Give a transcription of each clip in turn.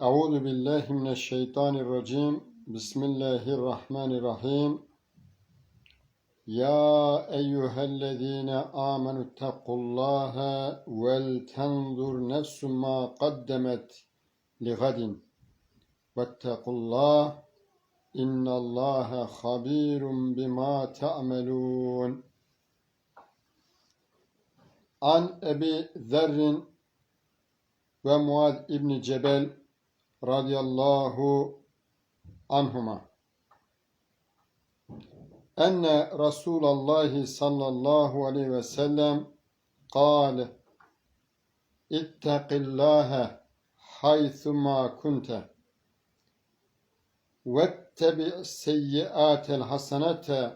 Euzu billahi mineşşeytanirracim. Bismillahirrahmanirrahim. Ya eyyühellezine amenu tequllaha vel tenzur nefsum ma qaddemet li gadin. Vettequllah innallaha habirun bima ta'melun. An Ebi Zerrin ve Muad İbni Cebel radiyallahu anhuma. Enne Resulallah sallallahu aleyhi ve sellem kal ittakillaha haythuma kunte. Vettebi seyyiatel hasenete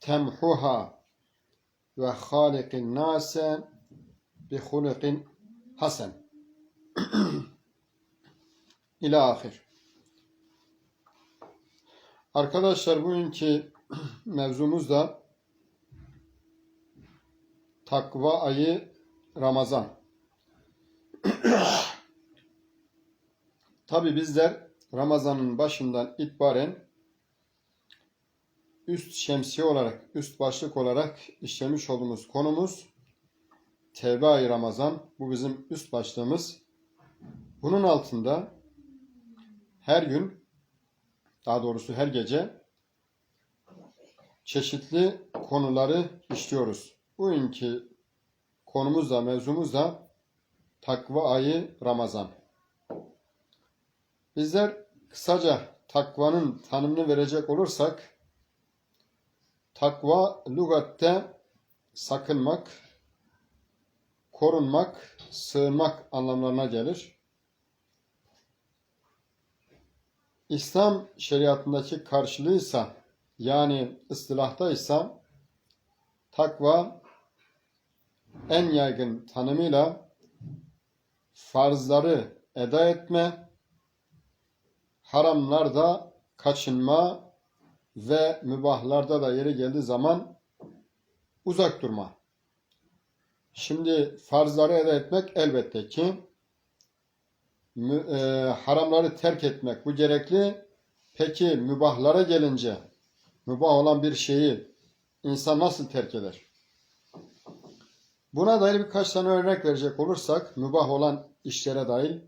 temhuha ve halikin nase bi hulukin hasen. ila ahir. Arkadaşlar bugünkü mevzumuz da takva ayı Ramazan. Tabi bizler Ramazan'ın başından itibaren üst şemsiye olarak, üst başlık olarak işlemiş olduğumuz konumuz Tevbe ayı Ramazan. Bu bizim üst başlığımız. Bunun altında her gün, daha doğrusu her gece çeşitli konuları işliyoruz. Bugünkü konumuz da, mevzumuz da takva ayı Ramazan. Bizler kısaca takvanın tanımını verecek olursak, takva lügatte sakınmak, korunmak, sığınmak anlamlarına gelir. İslam şeriatındaki karşılığıysa yani ıstilahtaysa takva en yaygın tanımıyla farzları eda etme, haramlarda kaçınma ve mübahlarda da yeri geldiği zaman uzak durma. Şimdi farzları eda etmek elbette ki e, haramları terk etmek bu gerekli. Peki mübahlara gelince mübah olan bir şeyi insan nasıl terk eder? Buna dair birkaç tane örnek verecek olursak mübah olan işlere dair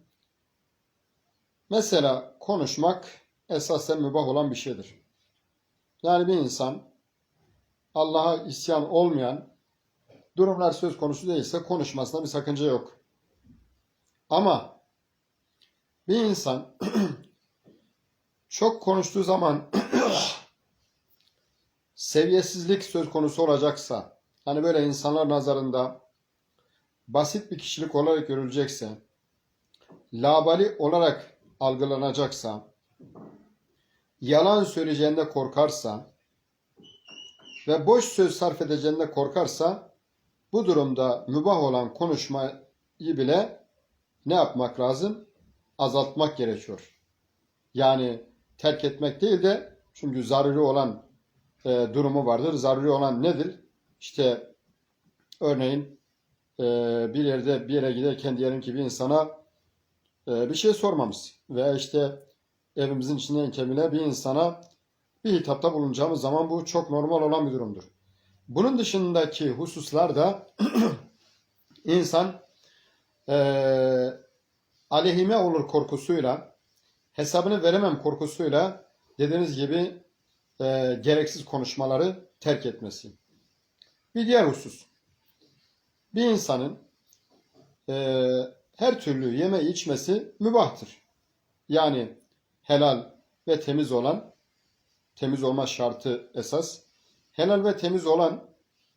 mesela konuşmak esasen mübah olan bir şeydir. Yani bir insan Allah'a isyan olmayan durumlar söz konusu değilse konuşmasına bir sakınca yok. Ama bir insan çok konuştuğu zaman seviyesizlik söz konusu olacaksa, hani böyle insanlar nazarında basit bir kişilik olarak görülecekse, labali olarak algılanacaksa, yalan söyleyeceğinde korkarsa ve boş söz sarf edeceğinde korkarsa, bu durumda mübah olan konuşmayı bile ne yapmak lazım? Azaltmak gerekiyor. Yani terk etmek değil de çünkü zaruri olan e, durumu vardır. Zaruri olan nedir? İşte örneğin e, bir yerde bir yere giderken diyelim ki bir insana e, bir şey sormamız veya işte evimizin içinden kemile bir insana bir hitapta bulunacağımız zaman bu çok normal olan bir durumdur. Bunun dışındaki hususlarda insan eee aleyhime olur korkusuyla, hesabını veremem korkusuyla dediğiniz gibi e, gereksiz konuşmaları terk etmesi. Bir diğer husus. Bir insanın e, her türlü yeme içmesi mübahtır. Yani helal ve temiz olan, temiz olma şartı esas, helal ve temiz olan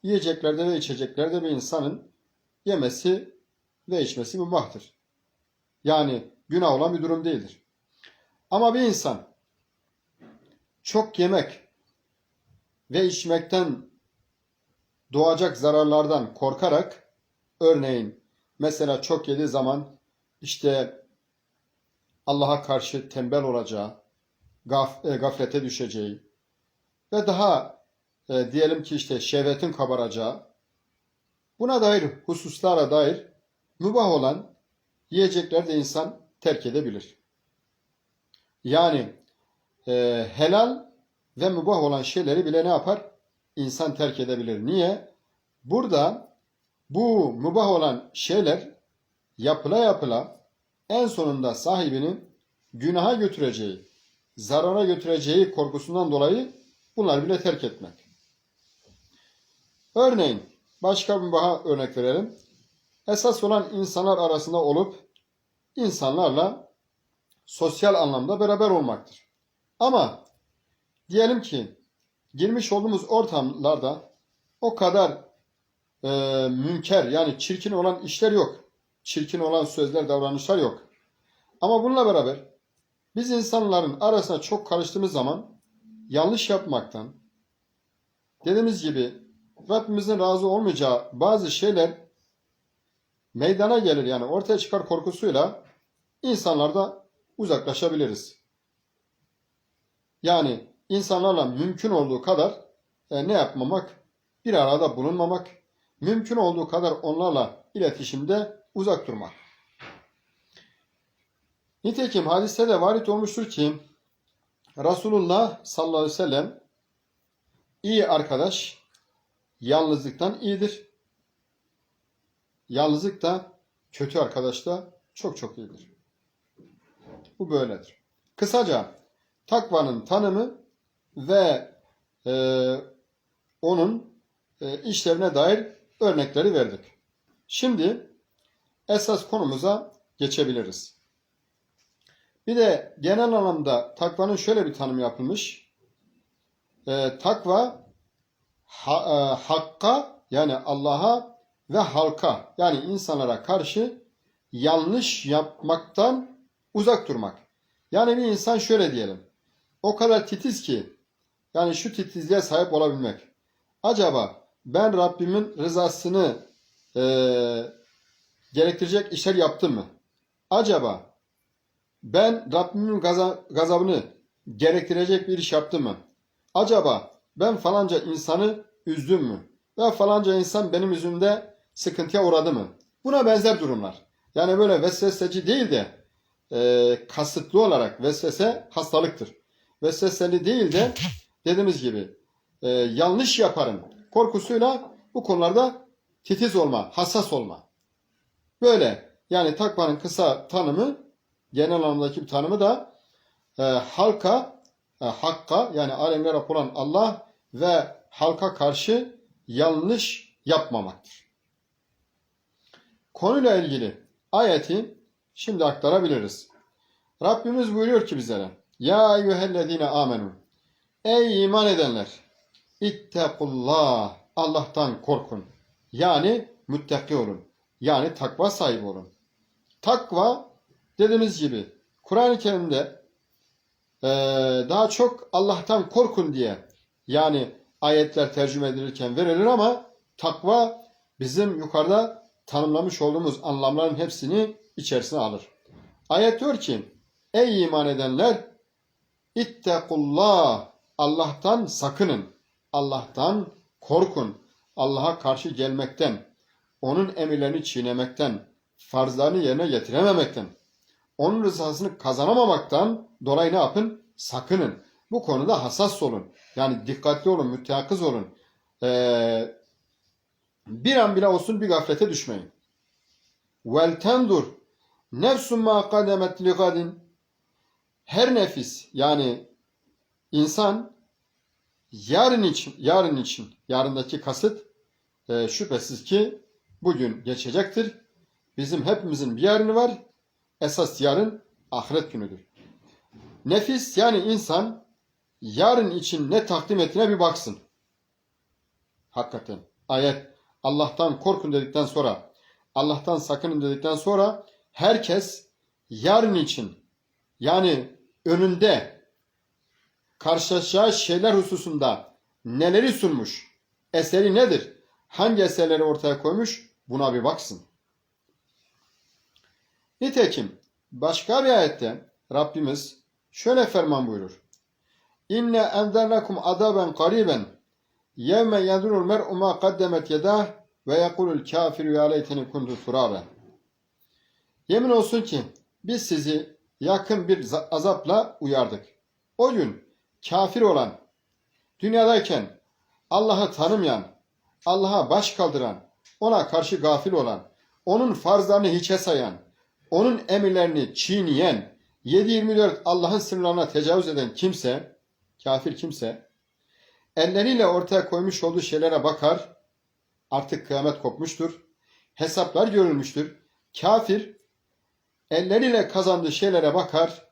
yiyeceklerde ve içeceklerde bir insanın yemesi ve içmesi mübahtır. Yani günah olan bir durum değildir. Ama bir insan çok yemek ve içmekten doğacak zararlardan korkarak örneğin mesela çok yediği zaman işte Allah'a karşı tembel olacağı, gaf, e, gaflete düşeceği ve daha e, diyelim ki işte şehvetin kabaracağı buna dair hususlara dair mübah olan yiyecekler de insan terk edebilir. Yani e, helal ve mübah olan şeyleri bile ne yapar? İnsan terk edebilir. Niye? Burada bu mübah olan şeyler yapıla yapıla en sonunda sahibini günaha götüreceği, zarara götüreceği korkusundan dolayı bunları bile terk etmek. Örneğin başka bir baha örnek verelim. Esas olan insanlar arasında olup insanlarla sosyal anlamda beraber olmaktır. Ama diyelim ki girmiş olduğumuz ortamlarda o kadar e, münker yani çirkin olan işler yok. Çirkin olan sözler, davranışlar yok. Ama bununla beraber biz insanların arasına çok karıştığımız zaman yanlış yapmaktan, dediğimiz gibi Rabbimizin razı olmayacağı bazı şeyler meydana gelir yani ortaya çıkar korkusuyla insanlarda uzaklaşabiliriz. Yani insanlarla mümkün olduğu kadar e, ne yapmamak? Bir arada bulunmamak, mümkün olduğu kadar onlarla iletişimde uzak durmak. Nitekim hadiste de varit olmuştur ki Resulullah sallallahu aleyhi ve sellem iyi arkadaş yalnızlıktan iyidir. Yalnızlık da kötü arkadaş da çok çok iyidir. Bu böyledir. Kısaca takvanın tanımı ve e, onun e, işlevine dair örnekleri verdik. Şimdi esas konumuza geçebiliriz. Bir de genel anlamda takvanın şöyle bir tanımı yapılmış. E, takva ha, e, hakka yani Allah'a ve halka yani insanlara karşı yanlış yapmaktan uzak durmak. Yani bir insan şöyle diyelim. O kadar titiz ki yani şu titizliğe sahip olabilmek. Acaba ben Rabbimin rızasını e, gerektirecek işler yaptım mı? Acaba ben Rabbimin gaza, gazabını gerektirecek bir iş yaptım mı? Acaba ben falanca insanı üzdüm mü? Ve falanca insan benim yüzümde sıkıntıya uğradı mı? Buna benzer durumlar. Yani böyle vesveseci değil de e, kasıtlı olarak vesvese hastalıktır. Vesveseli değil de dediğimiz gibi e, yanlış yaparım korkusuyla bu konularda titiz olma, hassas olma. Böyle yani takvanın kısa tanımı genel anlamdaki bir tanımı da e, halka, e, hakka yani alemler olan Allah ve halka karşı yanlış yapmamaktır. Konuyla ilgili ayeti şimdi aktarabiliriz. Rabbimiz buyuruyor ki bizlere Ya eyyühellezine amenu Ey iman edenler İttekullah Allah'tan korkun. Yani müttaki olun. Yani takva sahibi olun. Takva dediğimiz gibi Kur'an-ı Kerim'de e, daha çok Allah'tan korkun diye yani ayetler tercüme edilirken verilir ama takva bizim yukarıda tanımlamış olduğumuz anlamların hepsini içerisine alır. Ayet diyor ki ey iman edenler ittekullah Allah'tan sakının. Allah'tan korkun. Allah'a karşı gelmekten, onun emirlerini çiğnemekten, farzlarını yerine getirememekten, onun rızasını kazanamamaktan dolayı ne yapın? Sakının. Bu konuda hassas olun. Yani dikkatli olun, müteakız olun. Ee, bir an bile olsun bir gaflete düşmeyin. Vel tendur nefsun ma kademet li gadin her nefis yani insan yarın için yarın için yarındaki kasıt e, şüphesiz ki bugün geçecektir. Bizim hepimizin bir yarını var. Esas yarın ahiret günüdür. Nefis yani insan yarın için ne takdim ettiğine bir baksın. Hakikaten ayet Allah'tan korkun dedikten sonra Allah'tan sakının dedikten sonra herkes yarın için yani önünde karşılaşacağı şeyler hususunda neleri sunmuş? Eseri nedir? Hangi eserleri ortaya koymuş? Buna bir baksın. Nitekim başka bir ayette Rabbimiz şöyle ferman buyurur. İnne enzernakum adaben kariben yevme yedurul mer'u ma kaddemet yedah ve yekulul kafiru ya leyteni kuntu turaben. Yemin olsun ki biz sizi yakın bir za- azapla uyardık. O gün kafir olan, dünyadayken Allah'ı tanımayan, Allah'a baş kaldıran, ona karşı gafil olan, onun farzlarını hiçe sayan, onun emirlerini çiğneyen, 7-24 Allah'ın sınırlarına tecavüz eden kimse, kafir kimse, elleriyle ortaya koymuş olduğu şeylere bakar, artık kıyamet kopmuştur, hesaplar görülmüştür. Kafir, elleriyle kazandığı şeylere bakar,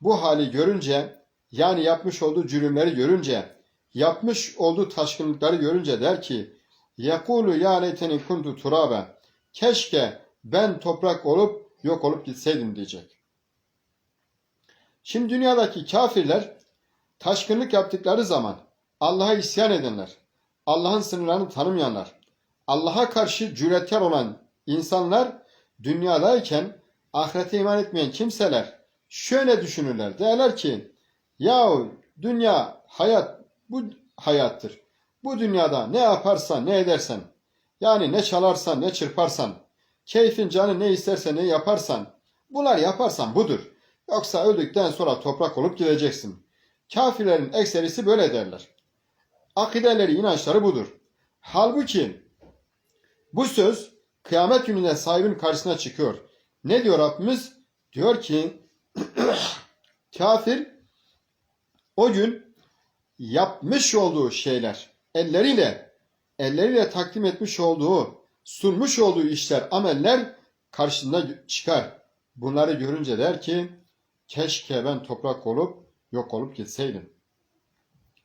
bu hali görünce, yani yapmış olduğu cürümleri görünce, yapmış olduğu taşkınlıkları görünce der ki, Yakulu ya leyteni kuntu turabe. Keşke ben toprak olup yok olup gitseydim diyecek. Şimdi dünyadaki kafirler taşkınlık yaptıkları zaman Allah'a isyan edenler, Allah'ın sınırlarını tanımayanlar, Allah'a karşı cüretkar olan insanlar dünyadayken ahirete iman etmeyen kimseler şöyle düşünürler. Derler ki yahu dünya hayat bu hayattır. Bu dünyada ne yaparsan ne edersen yani ne çalarsan ne çırparsan keyfin canı ne isterse ne yaparsan bunlar yaparsan budur. Yoksa öldükten sonra toprak olup gideceksin. Kafirlerin ekserisi böyle derler. Akideleri, inançları budur. Halbuki bu söz kıyamet gününde sahibin karşısına çıkıyor. Ne diyor Rabbimiz? Diyor ki kafir o gün yapmış olduğu şeyler elleriyle elleriyle takdim etmiş olduğu sunmuş olduğu işler ameller karşısında çıkar. Bunları görünce der ki keşke ben toprak olup yok olup gitseydim.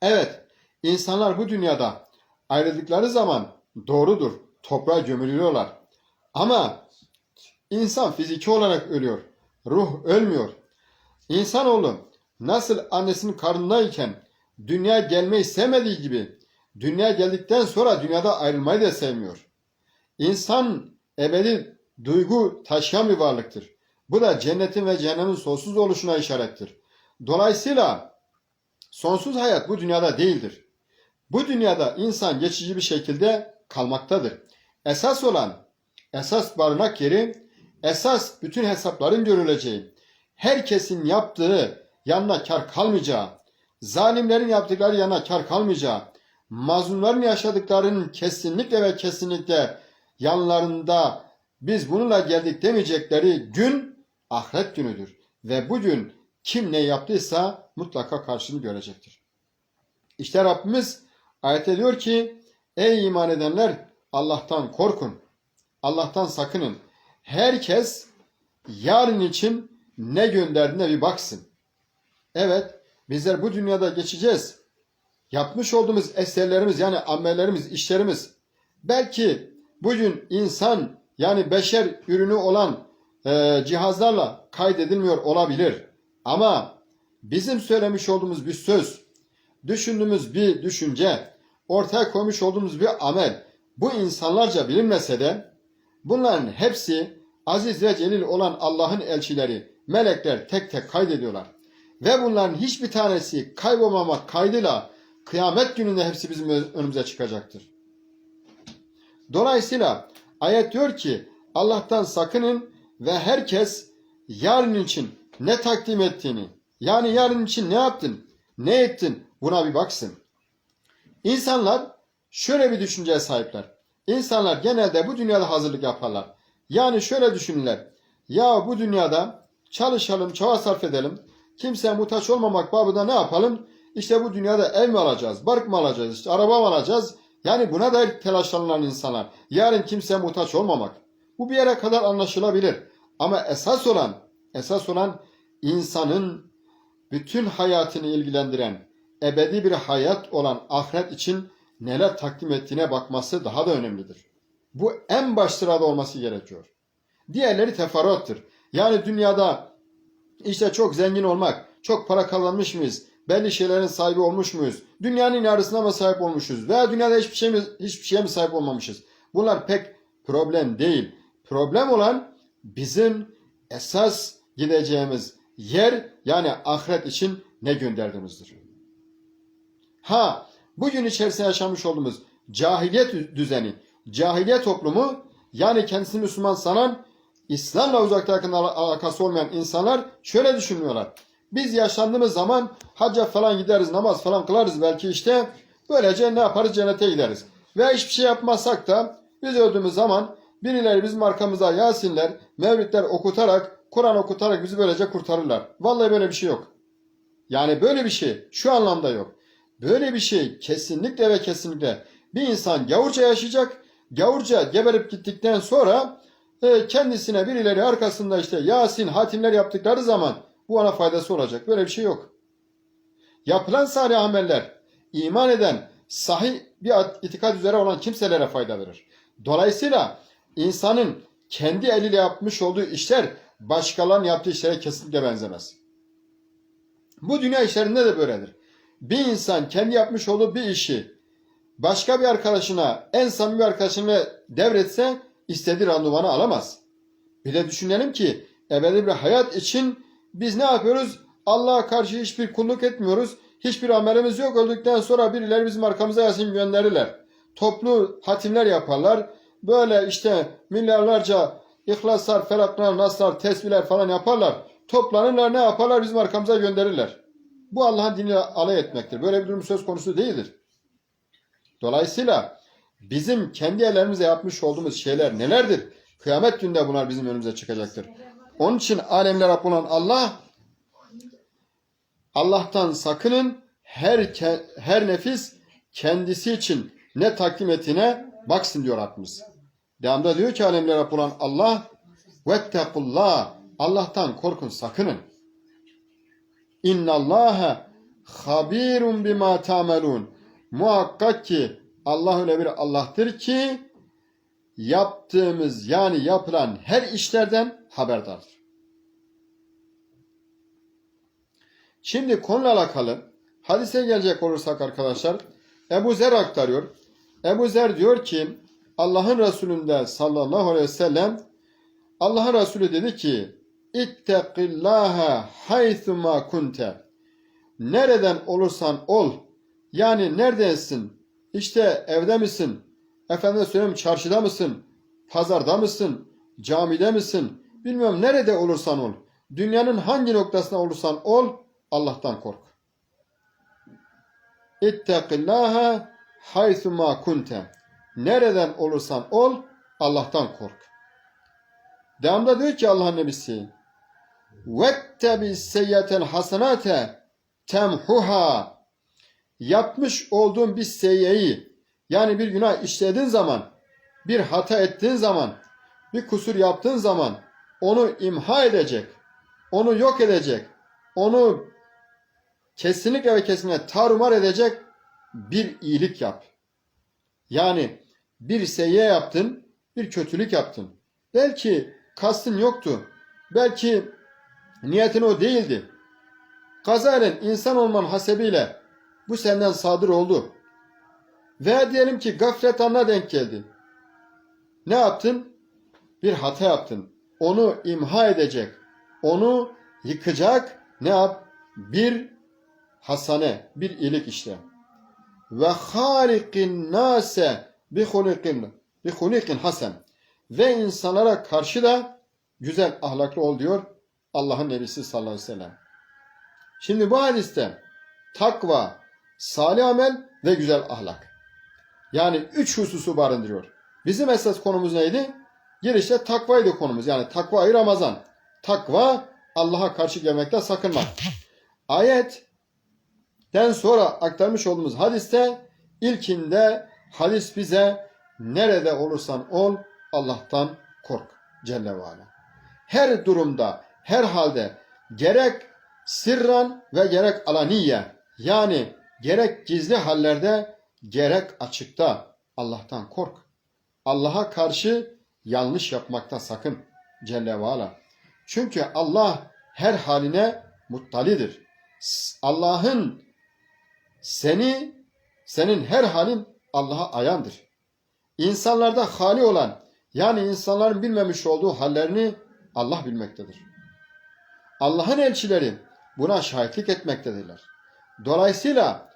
Evet insanlar bu dünyada ayrıldıkları zaman doğrudur toprağa gömülüyorlar. Ama insan fiziki olarak ölüyor. Ruh ölmüyor. İnsanoğlu nasıl annesinin karnındayken dünya gelmeyi sevmediği gibi dünya geldikten sonra dünyada ayrılmayı da sevmiyor. İnsan ebedi duygu taşıyan bir varlıktır. Bu da cennetin ve cehennemin sonsuz oluşuna işarettir. Dolayısıyla sonsuz hayat bu dünyada değildir. Bu dünyada insan geçici bir şekilde kalmaktadır. Esas olan, esas barınak yeri, esas bütün hesapların görüleceği, herkesin yaptığı yanına kar kalmayacağı, zalimlerin yaptıkları yanına kar kalmayacağı, mazlumların yaşadıklarının kesinlikle ve kesinlikle yanlarında biz bununla geldik demeyecekleri gün ahiret günüdür. Ve bu gün kim ne yaptıysa mutlaka karşılığını görecektir. İşte Rabbimiz ayette diyor ki ey iman edenler Allah'tan korkun. Allah'tan sakının. Herkes yarın için ne gönderdiğine bir baksın. Evet bizler bu dünyada geçeceğiz. Yapmış olduğumuz eserlerimiz yani amellerimiz, işlerimiz belki bugün insan yani beşer ürünü olan e, cihazlarla kaydedilmiyor olabilir. Ama bizim söylemiş olduğumuz bir söz, düşündüğümüz bir düşünce, ortaya koymuş olduğumuz bir amel bu insanlarca bilinmese de bunların hepsi aziz ve celil olan Allah'ın elçileri, melekler tek tek kaydediyorlar. Ve bunların hiçbir tanesi kaybolmamak kaydıyla kıyamet gününde hepsi bizim önümüze çıkacaktır. Dolayısıyla ayet diyor ki Allah'tan sakının ve herkes yarın için ne takdim ettiğini yani yarın için ne yaptın, ne ettin buna bir baksın. İnsanlar şöyle bir düşünceye sahipler. İnsanlar genelde bu dünyada hazırlık yaparlar. Yani şöyle düşünürler. Ya bu dünyada çalışalım, çaba sarf edelim. Kimseye muhtaç olmamak babında ne yapalım? İşte bu dünyada ev mi alacağız, bark mı alacağız, işte araba mı alacağız? Yani buna dair telaşlanan insanlar. Yarın kimseye muhtaç olmamak. Bu bir yere kadar anlaşılabilir. Ama esas olan, esas olan insanın bütün hayatını ilgilendiren, ebedi bir hayat olan ahiret için neler takdim ettiğine bakması daha da önemlidir. Bu en baş sırada olması gerekiyor. Diğerleri teferruattır. Yani dünyada işte çok zengin olmak, Çok para kazanmış mıyız? Belli şeylerin sahibi olmuş muyuz? Dünyanın yarısına mı sahip olmuşuz? Veya dünyada hiçbir şey mi, hiçbir şeye mi sahip olmamışız? Bunlar pek problem değil. Problem olan bizim esas gideceğimiz yer yani ahiret için ne gönderdiğimizdir. Ha, bugün içerisinde yaşamış olduğumuz cahiliyet düzeni, cahiliye toplumu yani kendisini Müslüman sanan İslam'la uzakta yakın al- alakası olmayan insanlar şöyle düşünüyorlar. Biz yaşlandığımız zaman hacca falan gideriz, namaz falan kılarız belki işte. Böylece ne yaparız? Cennete gideriz. Ve hiçbir şey yapmazsak da biz öldüğümüz zaman birileri bizim arkamıza Yasinler, Mevlidler okutarak, Kur'an okutarak bizi böylece kurtarırlar. Vallahi böyle bir şey yok. Yani böyle bir şey şu anlamda yok. Böyle bir şey kesinlikle ve kesinlikle bir insan gavurca yaşayacak. Gavurca geberip gittikten sonra e, kendisine birileri arkasında işte Yasin, hatimler yaptıkları zaman bu ona faydası olacak. Böyle bir şey yok. Yapılan salih ameller iman eden, sahih bir itikat üzere olan kimselere fayda verir. Dolayısıyla insanın kendi eliyle yapmış olduğu işler başkalarının yaptığı işlere kesinlikle benzemez. Bu dünya işlerinde de böyledir. Bir insan kendi yapmış olduğu bir işi başka bir arkadaşına, en samimi arkadaşına devretse istediği randımanı alamaz. Bir de düşünelim ki ebedi bir hayat için biz ne yapıyoruz? Allah'a karşı hiçbir kulluk etmiyoruz. Hiçbir amelimiz yok. Öldükten sonra birileri bizim arkamıza Yasin gönderirler. Toplu hatimler yaparlar. Böyle işte milyarlarca ihlaslar, felaklar, naslar, tesbihler falan yaparlar. Toplanırlar ne yaparlar? Bizim arkamıza gönderirler. Bu Allah'ın diniyle alay etmektir. Böyle bir durum söz konusu değildir. Dolayısıyla bizim kendi ellerimizle yapmış olduğumuz şeyler nelerdir? Kıyamet günde bunlar bizim önümüze çıkacaktır. Onun için alemler Rabbi olan Allah Allah'tan sakının her her nefis kendisi için ne takdim ettiğine baksın diyor Rabbimiz. Devamda diyor ki alemler Rabbi olan Allah vettekullah Allah'tan korkun sakının. İnnallâhe habirun bima tamelun. Muhakkak ki Allah öyle bir Allah'tır ki yaptığımız yani yapılan her işlerden haberdardır. Şimdi konuyla alakalı hadise gelecek olursak arkadaşlar Ebu Zer aktarıyor. Ebu Zer diyor ki Allah'ın Resulü'nde sallallahu aleyhi ve sellem Allah'ın Resulü dedi ki İttekillâhe haythuma kunte Nereden olursan ol yani neredensin? İşte evde misin? Efendim söyleyeyim çarşıda mısın? Pazarda mısın? Camide misin? Bilmiyorum nerede olursan ol. Dünyanın hangi noktasında olursan ol Allah'tan kork. İttekillâhe haythuma kunte. Nereden olursan ol Allah'tan kork. Devamda diyor ki Allah'ın nebisi vettebi seyyetel hasenate temhuha yapmış olduğun bir seyyeyi yani bir günah işlediğin zaman bir hata ettiğin zaman bir kusur yaptığın zaman onu imha edecek onu yok edecek onu kesinlikle ve kesinlikle tarumar edecek bir iyilik yap. Yani bir seyye yaptın, bir kötülük yaptın. Belki kastın yoktu. Belki niyetin o değildi. Kazaren insan olman hasebiyle bu senden sadır oldu. Veya diyelim ki gaflet anına denk geldi. Ne yaptın? Bir hata yaptın. Onu imha edecek. Onu yıkacak. Ne yap? Bir hasane, bir iyilik işte. Ve halikin nase bi hulikin bi hulikin hasen. Ve insanlara karşı da güzel ahlaklı ol diyor Allah'ın Nebisi sallallahu aleyhi ve sellem. Şimdi bu hadiste takva, salih amel ve güzel ahlak. Yani üç hususu barındırıyor. Bizim esas konumuz neydi? Girişte takvaydı konumuz. Yani takva ayı Ramazan. Takva Allah'a karşı gelmekten sakınmak. Ayetten sonra aktarmış olduğumuz hadiste ilkinde hadis bize nerede olursan ol Allah'tan kork Celle ve. Her durumda, her halde gerek sirran ve gerek alaniye yani gerek gizli hallerde gerek açıkta Allah'tan kork. Allah'a karşı yanlış yapmakta sakın Celle ve. Çünkü Allah her haline muttalidir. Allah'ın seni, senin her halin Allah'a ayandır. İnsanlarda hali olan, yani insanların bilmemiş olduğu hallerini Allah bilmektedir. Allah'ın elçileri buna şahitlik etmektedirler. Dolayısıyla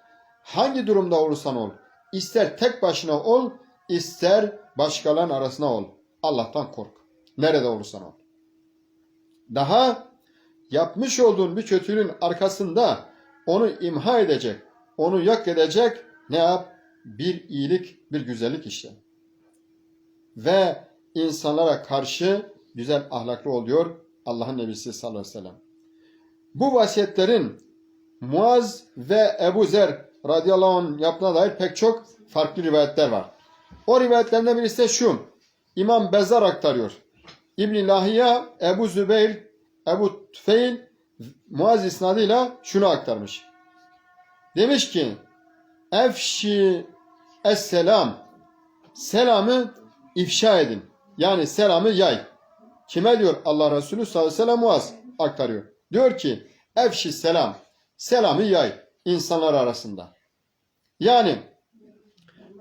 hangi durumda olursan ol, ister tek başına ol, ister başkalarının arasına ol. Allah'tan kork. Nerede olursan ol. Daha yapmış olduğun bir kötülüğün arkasında onu imha edecek, onu yok edecek ne yap? Bir iyilik, bir güzellik işte. Ve insanlara karşı güzel ahlaklı ol diyor Allah'ın Nebisi sallallahu aleyhi ve sellem. Bu vasiyetlerin Muaz ve Ebu Zer radıyallahu anh yaptığına dair pek çok farklı rivayetler var. O rivayetlerden birisi de şu. İmam Bezzar aktarıyor. İbn-i Lahiye, Ebu Zübeyir, Ebu Tüfeil, Muaz isnadıyla şunu aktarmış. Demiş ki, Efşi es-selam, selamı ifşa edin. Yani selamı yay. Kime diyor Allah Resulü sallallahu aleyhi ve sellem Muaz aktarıyor. Diyor ki, Efşi selam, selamı yay insanlar arasında. Yani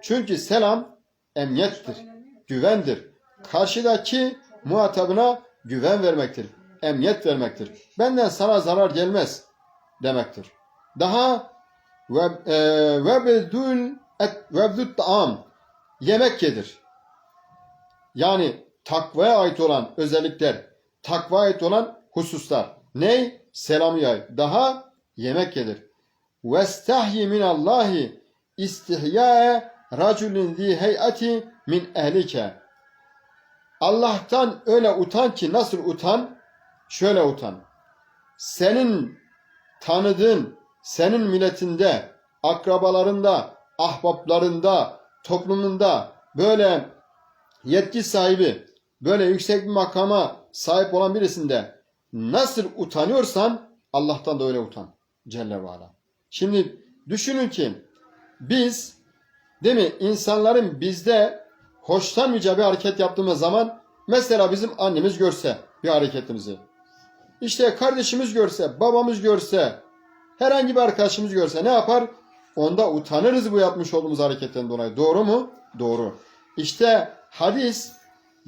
çünkü selam emniyettir, güvendir. Karşıdaki muhatabına güven vermektir, emniyet vermektir. Benden sana zarar gelmez demektir. Daha e, vebdül taam yemek yedir. Yani takvaya ait olan özellikler, takvaya ait olan hususlar. Ney? Selamı yay. Daha yemek yedir. Vestahyi minallahi istihyae raculin zi heyati min ehlike. Allah'tan öyle utan ki nasıl utan? Şöyle utan. Senin tanıdığın, senin milletinde, akrabalarında, ahbaplarında, toplumunda böyle yetki sahibi, böyle yüksek bir makama sahip olan birisinde nasıl utanıyorsan Allah'tan da öyle utan. Celle ve Ala. Şimdi düşünün ki biz değil mi insanların bizde hoşlanmayacağı bir hareket yaptığımız zaman mesela bizim annemiz görse bir hareketimizi işte kardeşimiz görse, babamız görse, herhangi bir arkadaşımız görse ne yapar? Onda utanırız bu yapmış olduğumuz hareketten dolayı. Doğru mu? Doğru. İşte hadis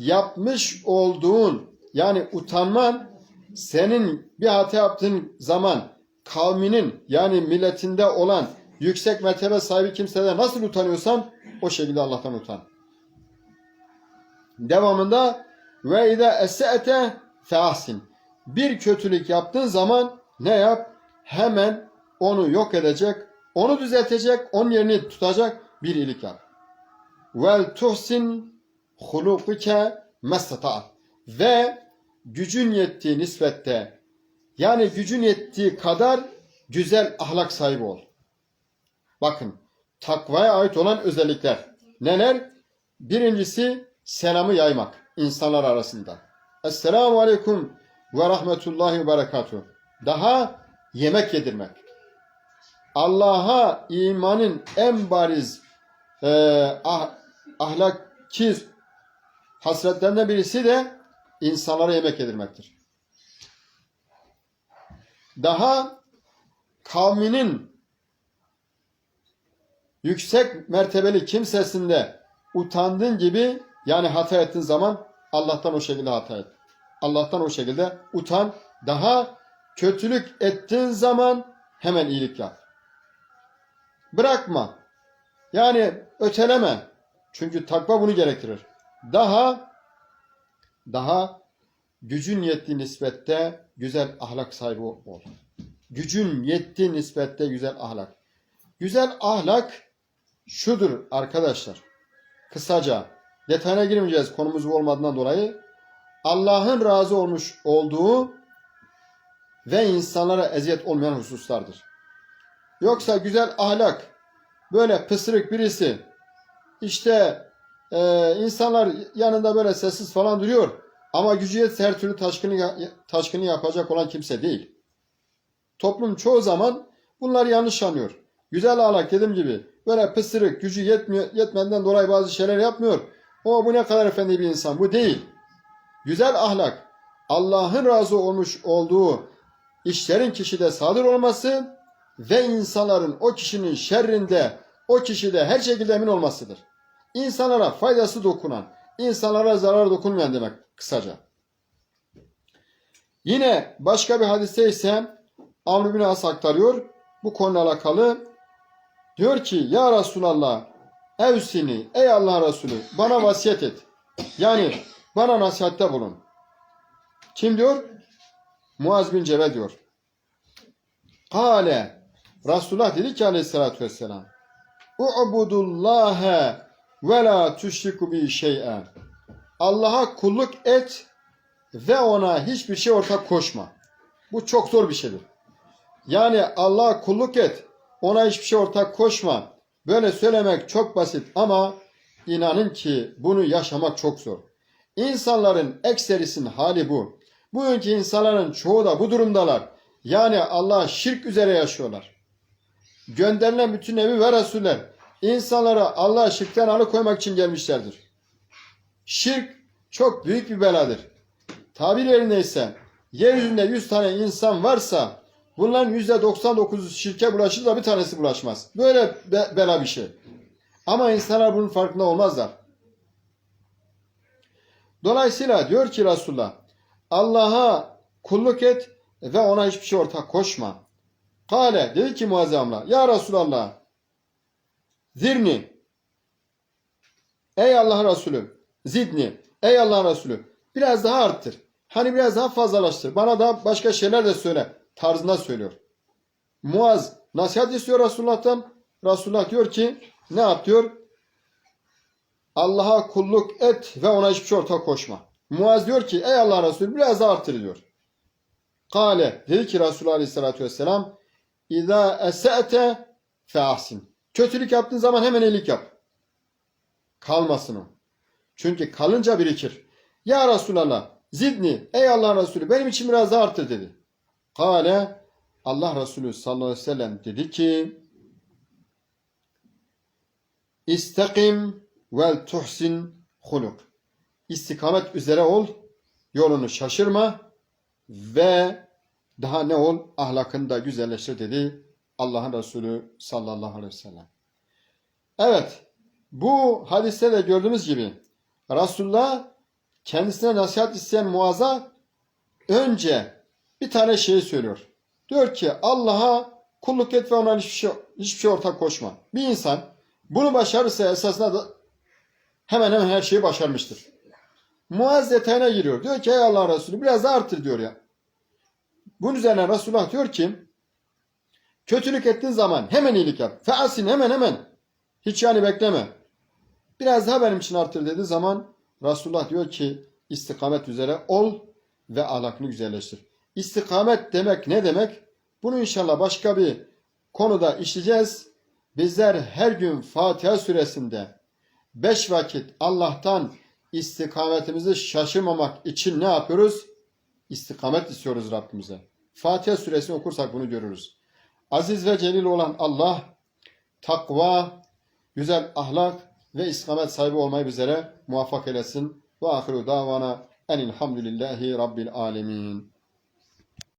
yapmış olduğun yani utanman senin bir hata yaptığın zaman kavminin yani milletinde olan yüksek mertebe sahibi kimseden nasıl utanıyorsan o şekilde Allah'tan utan. Devamında ve ida esete feahsin. Bir kötülük yaptığın zaman ne yap? Hemen onu yok edecek, onu düzeltecek, onun yerini tutacak bir iyilik yap. Vel tuhsin hulukuke mestata. Ve gücün yettiği nispette yani gücün yettiği kadar güzel ahlak sahibi ol. Bakın takvaya ait olan özellikler neler? Birincisi selamı yaymak insanlar arasında. Esselamu aleyküm ve rahmetullahi ve berekatuhu. Daha yemek yedirmek. Allah'a imanın en bariz e, ah, ahlaki hasretlerinden birisi de insanlara yemek yedirmektir. Daha kavminin yüksek mertebeli kimsesinde utandığın gibi yani hata ettiğin zaman Allah'tan o şekilde hata et. Allah'tan o şekilde utan. Daha kötülük ettiğin zaman hemen iyilik yap. Bırakma. Yani öteleme. Çünkü takva bunu gerektirir. Daha daha gücün yettiği nispette güzel ahlak sahibi ol. Gücün yettiği nispette güzel ahlak. Güzel ahlak şudur arkadaşlar. Kısaca detayına girmeyeceğiz konumuz bu olmadığından dolayı. Allah'ın razı olmuş olduğu ve insanlara eziyet olmayan hususlardır. Yoksa güzel ahlak böyle pısırık birisi işte e, insanlar yanında böyle sessiz falan duruyor ama gücü yetse her türlü taşkını, taşkını yapacak olan kimse değil. Toplum çoğu zaman bunlar yanlış anlıyor. Güzel ahlak dediğim gibi böyle pısırık gücü yetmiyor, yetmeden dolayı bazı şeyler yapmıyor. O bu ne kadar efendi bir insan bu değil. Güzel ahlak Allah'ın razı olmuş olduğu işlerin kişide sadır olması ve insanların o kişinin şerrinde, o kişide her şekilde emin olmasıdır. İnsanlara faydası dokunan, insanlara zarar dokunmayan demek kısaca. Yine başka bir hadiste ise Amr bin As aktarıyor. Bu konuyla alakalı diyor ki ya Resulallah evsini ey Allah Resulü bana vasiyet et. Yani bana nasihatte bulun. Kim diyor? Muaz bin Cebe diyor. Kale Resulullah dedi ki aleyhissalatü vesselam U'budullâhe ve la tüşriku bi şey'e Allah'a kulluk et ve ona hiçbir şey ortak koşma. Bu çok zor bir şeydir. Yani Allah'a kulluk et, ona hiçbir şey ortak koşma. Böyle söylemek çok basit ama inanın ki bunu yaşamak çok zor. İnsanların ekserisinin hali bu. Bugünkü insanların çoğu da bu durumdalar. Yani Allah şirk üzere yaşıyorlar. Gönderilen bütün nebi ve rasuller insanlara Allah şirkten alıkoymak için gelmişlerdir. Şirk çok büyük bir beladır. Tabir yerinde ise yeryüzünde 100 tane insan varsa bunların %99'u şirke bulaşır da bir tanesi bulaşmaz. Böyle be- bela bir şey. Ama insanlar bunun farkında olmazlar. Dolayısıyla diyor ki Resulullah Allah'a kulluk et ve ona hiçbir şey ortak koşma. Kale dedi ki muazzamla Ya Resulallah zirni Ey Allah Resulü zidni Ey Allah Resulü biraz daha arttır. Hani biraz daha fazlalaştır. Bana da başka şeyler de söyle. Tarzında söylüyor. Muaz nasihat istiyor Resulullah'tan. Resulullah diyor ki ne yap diyor? Allah'a kulluk et ve ona hiçbir şey ortak koşma. Muaz diyor ki ey Allah Resulü biraz daha arttır diyor. Kale dedi ki Resulullah Aleyhisselatü Vesselam İza ese'te feahsin. Kötülük yaptığın zaman hemen iyilik yap. Kalmasın o. Çünkü kalınca birikir. Ya Resulallah zidni ey Allah Resulü benim için biraz daha arttır dedi. Kale Allah Resulü sallallahu aleyhi ve sellem dedi ki İstakim vel tuhsin huluk. İstikamet üzere ol, yolunu şaşırma ve daha ne ol? Ahlakını da güzelleştir dedi Allah'ın Resulü sallallahu aleyhi ve sellem. Evet, bu hadiste de gördüğümüz gibi Resulullah kendisine nasihat isteyen Muaz'a önce bir tane şey söylüyor. Diyor ki Allah'a kulluk et ve ona hiçbir şey, hiçbir şey ortak koşma. Bir insan bunu başarırsa esasında da hemen hemen her şeyi başarmıştır. Muaz detayına giriyor. Diyor ki ey Allah Resulü biraz daha arttır diyor ya. Bunun üzerine Resulullah diyor ki kötülük ettiğin zaman hemen iyilik yap. Feasin hemen hemen. Hiç yani bekleme. Biraz daha benim için artır dediği zaman Resulullah diyor ki istikamet üzere ol ve ahlakını güzelleştir. İstikamet demek ne demek? Bunu inşallah başka bir konuda işleyeceğiz. Bizler her gün Fatiha suresinde beş vakit Allah'tan istikametimizi şaşırmamak için ne yapıyoruz? İstikamet istiyoruz Rabbimize. Fatiha suresini okursak bunu görürüz. Aziz ve celil olan Allah takva, güzel ahlak ve istikamet sahibi olmayı bizlere muvaffak eylesin. Ve ahiru davana enilhamdülillahi rabbil alemin.